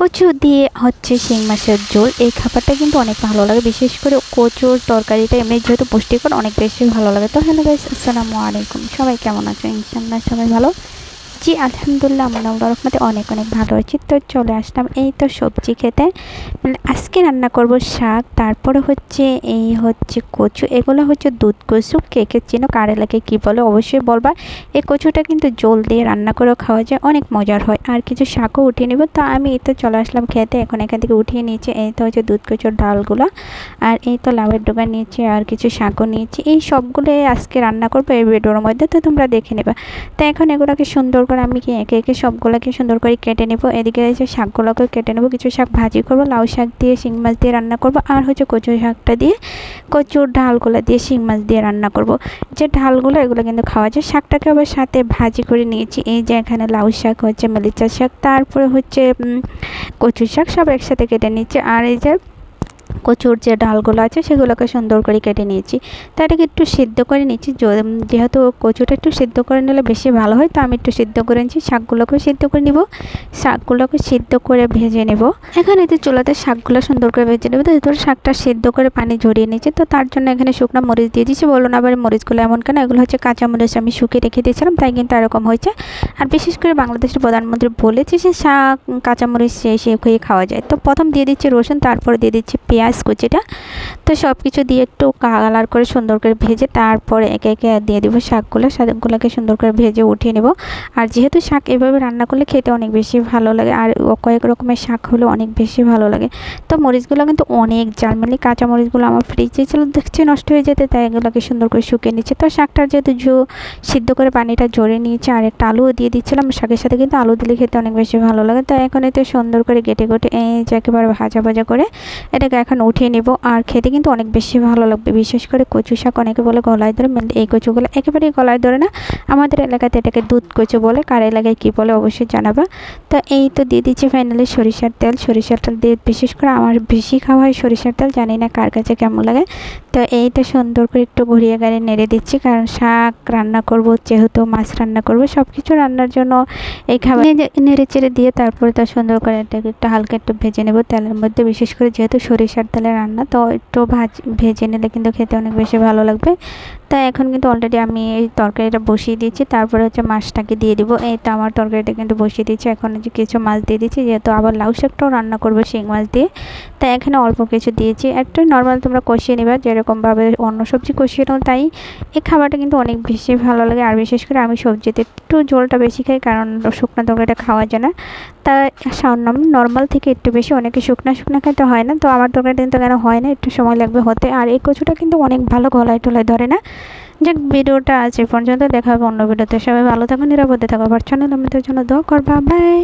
কচু দিয়ে হচ্ছে শিং মাছের ঝোল। এই খাবারটা কিন্তু অনেক ভালো লাগে। বিশেষ করে কচুর তরকারিটা এমনি যেহেতু পুষ্টিকর, অনেক বেশি ভালো লাগে। তো হ্যালো গাইস আসসালামু আলাইকুম। সবাই কেমন আছো ইনশাল্লাহ সবাই ভালো। জি, আলহামদুলিল্লাহ আমরা রহমতে অনেক অনেক ভালো আছি। তো চলে আসলাম এই তো সবজি খেতে। মানে আজকে রান্না করব শাক, তারপরে হচ্ছে এই হচ্ছে কচু। এগুলো হচ্ছে দুধ কচু। কে কে চিনো, কার এলাকায় কী বলে অবশ্যই বলবা। এই কচুটা কিন্তু জল দিয়ে রান্না করেও খাওয়া যায়, অনেক মজার হয়। আর কিছু শাকও উঠিয়ে নেব। তো আমি এই তো চলে আসলাম খেতে। এখন এখান থেকে উঠিয়ে নিয়েছি এই তো হচ্ছে দুধ কচুর ডালগুলো। আর এই তো লাভের ডোকা নিয়েছি আর কিছু শাকও নিয়েছি। এই সবগুলো আজকে রান্না করব এই ভিডিওর মধ্যে, তো তোমরা দেখে নেবা। তো এখন এগুলোকে সুন্দর করে আমি কি একে একে সবগুলোকে সুন্দর করে কেটে নেব। এদিকে হচ্ছে শাকগুলোকে কেটে নেব। কিছু শাক ভাজি করব, লাউ শাক দিয়ে, শিং মাছ দিয়ে রান্না করব আর হচ্ছে কচু শাকটা দিয়ে কচুর ঢালগুলো দিয়ে শিং মাছ দিয়ে রান্না করব। যে ঢালগুলো এগুলো কিন্তু খাওয়া যায়। শাকটাকে আবার সাথে ভাজি করে নিয়েছি। এই যে এখানে লাউ শাক হচ্ছে মলিচা শাক, তারপরে হচ্ছে কচু শাক সব একসাথে কেটে নিচ্ছে। আর এই যে কচুর যে ডালগুলো আছে সেগুলোকে সুন্দর করে কেটে নিয়েছি। তো এটাকে একটু সিদ্ধ করে নিচ্ছি যেহেতু কচুটা একটু সিদ্ধ করে নিলে বেশি ভালো হয়, তো আমি একটু সিদ্ধ করে নিচ্ছি শাকগুলোকেও সিদ্ধ করে নিব। শাকগুলোকে সিদ্ধ করে ভেজে নেব। এখানে যে চুলাতে শাকগুলো সুন্দর করে ভেজে নেব, তো ধরে শাকটা সিদ্ধ করে পানি ঝরিয়ে নিয়েছি। তো তার জন্য এখানে শুকনো মরিচ দিয়ে দিচ্ছি বলুন আবার মরিচগুলো এমন কেন? এগুলো হচ্ছে কাঁচা মরিচ আমি শুকিয়ে রেখে দিয়েছিলাম, তাই কিন্তু এরকম হয়েছে। আর বিশেষ করে বাংলাদেশের প্রধানমন্ত্রী বলেছে যে শাক কাঁচামরিচ সে খেয়ে খাওয়া যায়। তো প্রথম দিয়ে দিচ্ছি রসুন, তারপরে দিয়ে দিচ্ছি পেঁয়াজ। কুচিটা তো সব কিছু দিয়ে একটু কালার করে সুন্দর করে ভেজে তারপরে একে একে দিয়ে দেবো শাকগুলো। শাকগুলোকে সুন্দর করে ভেজে উঠিয়ে নেব। আর যেহেতু শাক এভাবে রান্না করলে খেতে অনেক বেশি ভালো লাগে আর কয়েক রকমের শাক হলে অনেক বেশি ভালো লাগে। তো মরিচগুলো কিন্তু অনেক জাল মানে কাঁচা মরিচগুলো আমার ফ্রিজে ছিল, দেখছি নষ্ট হয়ে যেতে তাই এগুলোকে সুন্দর করে শুকিয়ে নিচ্ছে। তো শাকটা যেহেতু জো সিদ্ধ করে পানিটা জড়ে নিয়েছে আর একটা আলুও দিয়ে দিচ্ছিলাম, শাকের সাথে কিন্তু আলু দিলে খেতে অনেক বেশি ভালো লাগে। তো এখন এতে সুন্দর করে এই যে একেবারে ভাজা ভাজা করে, এটাকে এখন উঠিয়ে নেব। আর খেতে কিন্তু অনেক বেশি ভালো লাগবে। বিশেষ করে কচু শাক, অনেকে বলে গলায় ধরে এই কচুগুলো একেবারেই গলায় ধরে না। আমাদের এলাকাতে এটাকে দুধ কচু বলে, কার এলাকায় কী বলে অবশ্যই জানাবা। তো এই তো দিয়ে দিচ্ছি ফাইনালি সরিষার তেল। সরিষার তেল দিয়ে বিশেষ করে আমার বেশি খাওয়া হয় সরিষার তেল, জানি না কার কাছে কেমন লাগে। তো এইটা সুন্দর করে একটু ঘুরিয়ে গাড়ি নেড়ে দিচ্ছি, কারণ শাক রান্না করব, যেহেতু মাছ রান্না করব সব কিছু রান্নার জন্য এই খাবার নেড়ে চেড়ে দিয়ে তারপরে তা সুন্দর করে এটাকে একটু হালকা একটু ভেজে নেব তেলের মধ্যে। বিশেষ করে যেহেতু সরিষার তেলের রান্না। তো একটু ভাজ, ভেজে নিলে কিন্তু খেতে অনেক বেশি ভালো লাগবে। তাই এখন কিন্তু অলরেডি আমি এই তরকারিটা বসিয়ে দিচ্ছি তারপরে হচ্ছে মাছটাকে দিয়ে দিব। এই তো আমার তরকারিটা কিন্তু বসিয়ে দিচ্ছি এখন হচ্ছে কিছু মাছ দিয়ে দিচ্ছি যেহেতু আবার লাউ শাকটাও রান্না করব শিং মাছ দিয়ে। তাই এখানে অল্প কিছু দিয়েছি। একটু নর্মাল তোমরা কষিয়ে নেবা। যেরকমভাবে অন্য সবজি কষিয়ে নাও তাই। এই খাবারটা কিন্তু অনেক বেশি ভালো লাগে। আর বিশেষ করে আমি সবজিতে একটু ঝোলটা বেশি খাই। কারণ শুকনো তরকারিটা খাওয়া যায় না। তা নর্মাল থেকে একটু বেশি, অনেকে শুকনো শুকনো খেতে হয় না, তো আমার তরকারিটা কিন্তু কেন হয় না, একটু সময় লাগবে হতে। আর এই কচুটা কিন্তু অনেক ভালো গলায় টলায় ধরে না। যাক, ভিডিওটা আছে পর্যন্ত দেখা হবে অন্য ভিডিওতে। সবাই ভালো থাকো, নিরাপদে থাকো। পারছ না তোমাদের জন্য দোয়া করবা। বাই